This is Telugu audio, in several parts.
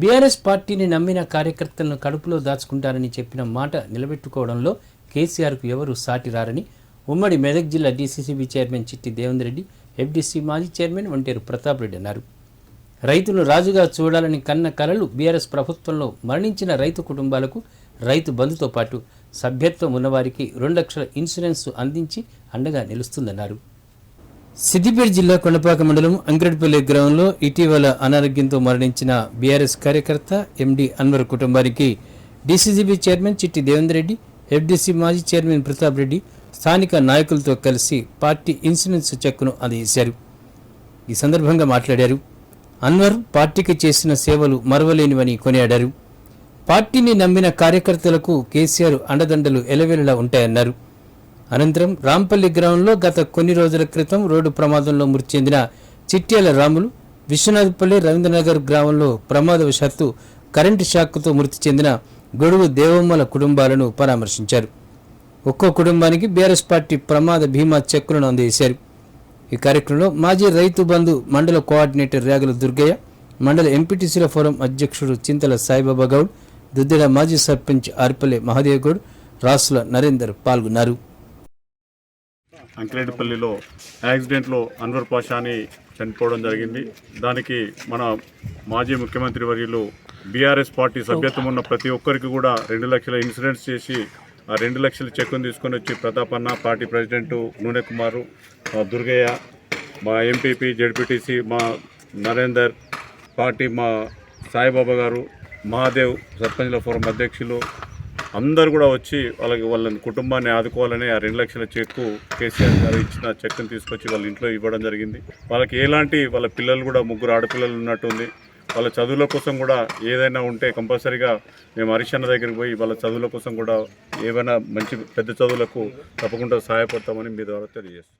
బీఆర్ఎస్ పార్టీని నమ్మిన కార్యకర్తలను కడుపులో దాచుకుంటారని చెప్పిన మాట నిలబెట్టుకోవడంలో కేసీఆర్కు ఎవరూ సాటి రారని ఉమ్మడి మెదక్ జిల్లా DCCB chairman Chitti Devender Reddy FDC మాజీ చైర్మన్ ఒంటేరు ప్రతాప్ రెడ్డి అన్నారు. రైతును రాజుగా చూడాలని కన్న కలలు బీఆర్ఎస్ ప్రభుత్వంలో మరణించిన రైతు కుటుంబాలకు రైతు బంధుతో పాటు సభ్యత్వం ఉన్నవారికి రెండు లక్షల ఇన్సూరెన్స్ అందించి అండగా నిలుస్తుందన్నారు. సిద్దిపేట జిల్లా కొండపాక మండలం అంకరెడ్పల్లి గ్రామంలో ఇటీవల అనారోగ్యంతో మరణించిన బీఆర్ఎస్ కార్యకర్త ఎండి అన్వర్ కుటుంబానికి DCCB chairman Chitti Devender Reddy FDC మాజీ చైర్మన్ ప్రతాప్ రెడ్డి స్థానిక నాయకులతో కలిసి పార్టీ ఇన్సూరెన్స్ చెక్కును అందజేశారు. ఈ సందర్భంగా మాట్లాడారు. అన్వర్ పార్టీకి చేసిన సేవలు మరవలేనివని కొనియాడారు. పార్టీని నమ్మిన కార్యకర్తలకు కేసీఆర్ అండదండలు ఎలవేళలా ఉంటాయన్నారు. అనంతరం రాంపల్లి గ్రామంలో గత కొన్ని రోజుల క్రితం రోడ్డు ప్రమాదంలో మృతి చెందిన చిట్యాల రాములు విశ్వనాథపల్లి రవీంద్రనగర్ గ్రామంలో ప్రమాదవశాత్తు కరెంటు షాక్తో మృతి చెందిన గొడుగు దేవమ్మల కుటుంబాలను పరామర్శించారు. ఒక్కో కుటుంబానికి బీఆర్ఎస్ పార్టీ ప్రమాద బీమా చెక్కులను అందజేశారు. ఈ కార్యక్రమంలో మాజీ రైతు బంధు మండల కోఆర్డినేటర్ రేగల దుర్గయ్య మండల ఎంపీటీసీల ఫోరం అధ్యక్షుడు చింతల సాయిబాబా గౌడ్ దుద్దిడ మాజీ సర్పంచ్ ఆర్పల్లె మహాదేవ్ గౌడ్ రాసుల నరేందర్ పాల్గొన్నారు. అంకిరెడ్డిపల్లిలో యాక్సిడెంట్లో అన్వర్ పాషాని చనిపోవడం జరిగింది. దానికి మన మాజీ ముఖ్యమంత్రి వర్యులు బీఆర్ఎస్ పార్టీ సభ్యత్వం ఉన్న ప్రతి ఒక్కరికి కూడా రెండు లక్షల ఇన్సూరెన్స్ చేసి ఆ రెండు లక్షల చెక్కును తీసుకొని వచ్చి ప్రతాప్ అన్న పార్టీ ప్రెసిడెంట్ నూనె కుమారు మా దుర్గయ్య మా ఎంపీపీ జడ్పీటీసీ మా నరేందర్ పార్టీ మా సాయిబాబా గారు మహాదేవ్ సర్పంచ్ల ఫోరం అధ్యక్షులు అందరు కూడా వచ్చి వాళ్ళకి వాళ్ళని కుటుంబాన్ని ఆదుకోవాలని ఆ రెండు లక్షల చెక్కు కేసీఆర్ గారు ఇచ్చిన చెక్కును తీసుకొచ్చి వాళ్ళ ఇంట్లో ఇవ్వడం జరిగింది. వాళ్ళకి ఎలాంటి వాళ్ళ పిల్లలు కూడా ముగ్గురు ఆడపిల్లలు ఉన్నట్టుంది వాళ్ళ చదువుల కోసం కూడా ఏదైనా ఉంటే కంపల్సరీగా మేము హరిశన్న దగ్గరికి పోయి వాళ్ళ చదువుల కోసం కూడా ఏమైనా మంచి పెద్ద చదువులకు తప్పకుండా సహాయపడతామని మీ ద్వారా తెలియజేస్తాం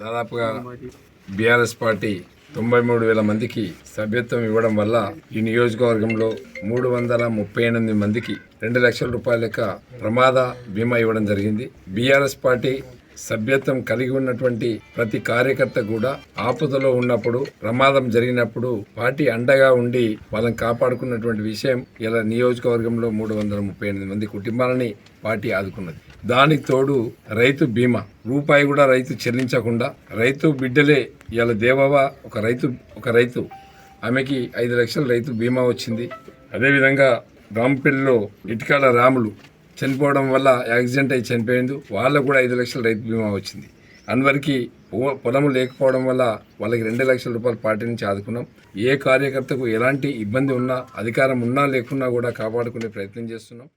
దాదాపుగా బీఆర్ఎస్ పార్టీ తొంభై మూడు వేల మందికి సభ్యత్వం ఇవ్వడం వల్ల ఈ నియోజకవర్గంలో మూడు వందల ముప్పై ఎనిమిది మందికి రెండు లక్షల రూపాయల యొక్క ప్రమాద బీమా ఇవ్వడం జరిగింది. బీఆర్ఎస్ పార్టీ సభ్యత్వం కలిగి ఉన్నటువంటి ప్రతి కార్యకర్త కూడా ఆపదలో ఉన్నప్పుడు ప్రమాదం జరిగినప్పుడు పార్టీ అండగా ఉండి వాళ్ళని కాపాడుకున్నటువంటి విషయం ఇలా నియోజకవర్గంలో మూడు వందల ముప్పై ఎనిమిది మంది కుటుంబాలని పార్టీ ఆదుకున్నది. దానికి తోడు రైతు బీమా. రూపాయి కూడా రైతు చెల్లించకుండా రైతు బిడ్డలే ఇలా దేవవ ఒక రైతు ఒక రైతు. ఆమెకి ఐదు లక్షల రైతు బీమా వచ్చింది. అదేవిధంగా రాంపల్లిలో ఇటుకాల రాములు చనిపోవడం వల్ల యాక్సిడెంట్ అయి చనిపోయింది వాళ్ళకు కూడా ఐదు లక్షల రైతు బీమా వచ్చింది. అన్వర్కి పొలము లేకపోవడం వల్ల వాళ్ళకి రెండు లక్షల రూపాయలు పార్టీ నుంచి ఆదుకున్నాం. ఏ కార్యకర్తకు ఎలాంటి ఇబ్బంది ఉన్నా అధికారం ఉన్నా లేకున్నా కూడా కాపాడుకునే ప్రయత్నం చేస్తున్నాం.